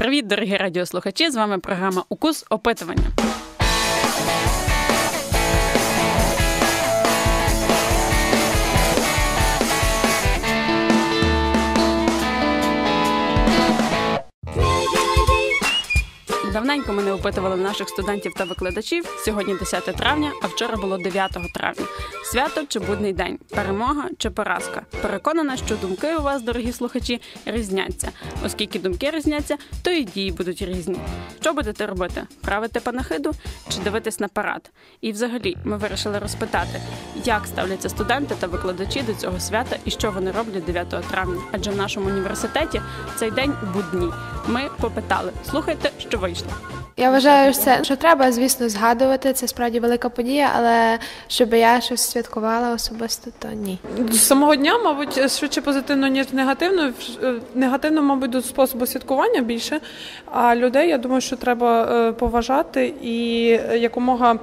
Привіт, дорогі радіослухачі! З вами програма Укус опитування. Давненько ми не опитували наших студентів та викладачів. Сьогодні 10 травня, а вчора було 9 травня. Свято чи будний день, перемога чи поразка. Переконана, що думки у вас, дорогі слухачі, різняться. Оскільки думки різняться, то і дії будуть різні. Що будете робити? Правити панахиду чи дивитись на парад? І взагалі ми вирішили розпитати, як ставляться студенти та викладачі до цього свята і що вони роблять 9 травня. Адже в нашому університеті цей день будній. Ми попитали. Слухайте, що вийшло. Я вважаю, що це що треба, звісно, згадувати. Це справді велика подія, але щоб я щось святкувала особисто, то ні. З самого дня, мабуть, швидше позитивно, ніж негативно. Е, Негативно, мабуть, до способу святкування більше. А людей, я думаю, що треба е, поважати і якомога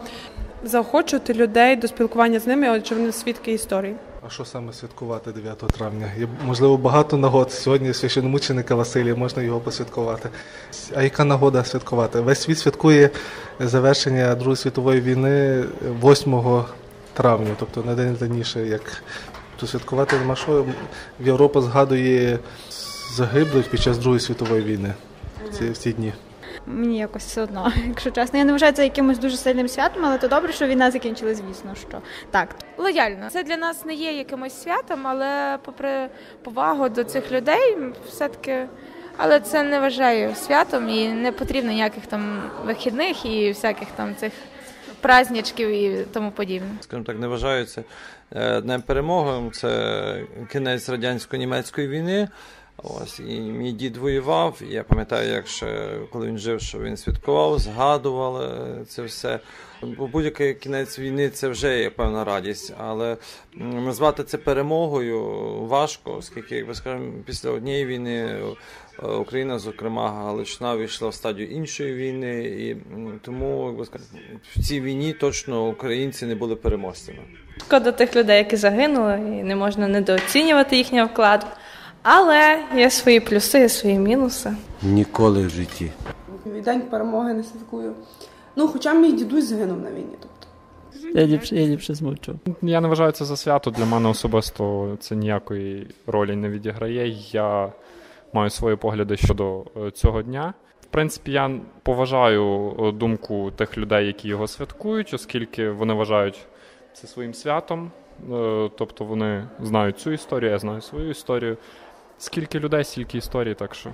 заохочувати людей до спілкування з ними, адже вони свідки історії. А що саме святкувати 9 травня? Є можливо багато нагод. Сьогодні священомученика Василія, можна його посвяткувати. А яка нагода святкувати? Весь світ святкує завершення Другої світової війни 8 травня, тобто на день раніше, як то святкувати нема що. Європа згадує загиблих під час Другої світової війни ці, в ці дні. Мені якось все одно, якщо чесно. Я не вважаю це якимось дуже сильним святом, але то добре, що війна закінчилась, звісно, що так. Лояльно. Це для нас не є якимось святом, але попри повагу до цих людей, все-таки. Але це не вважаю святом і не потрібно ніяких там вихідних і всяких там цих праздничків і тому подібне. Скажімо так, не вважаю це е, днем перемоги. Це кінець радянсько-німецької війни. Ось і мій дід воював. І я пам'ятаю, як ще коли він жив, що він святкував, згадував це все. Бо будь-який кінець війни це вже є певна радість, але назвати це перемогою важко, оскільки, як би скажемо, після однієї війни Україна, зокрема, Галичина війшла в стадію іншої війни, і тому як би скажемо, в цій війні точно українці не були переможцями. Шкода тих людей, які загинули, і не можна недооцінювати їхній вклад. Але є свої плюси, є свої мінуси. Ніколи в житті. День перемоги не святкую. Ну, хоча мій дідусь загинув на війні. Тобто. Я ліпше, я ліпше змовчу. Я не вважаю це за свято. Для мене особисто це ніякої ролі не відіграє. Я маю свої погляди щодо цього дня. В принципі, я поважаю думку тих людей, які його святкують, оскільки вони вважають це своїм святом. Тобто вони знають цю історію, я знаю свою історію. Скільки людей, стільки історій, так що.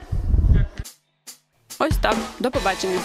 Ось так. До побачення.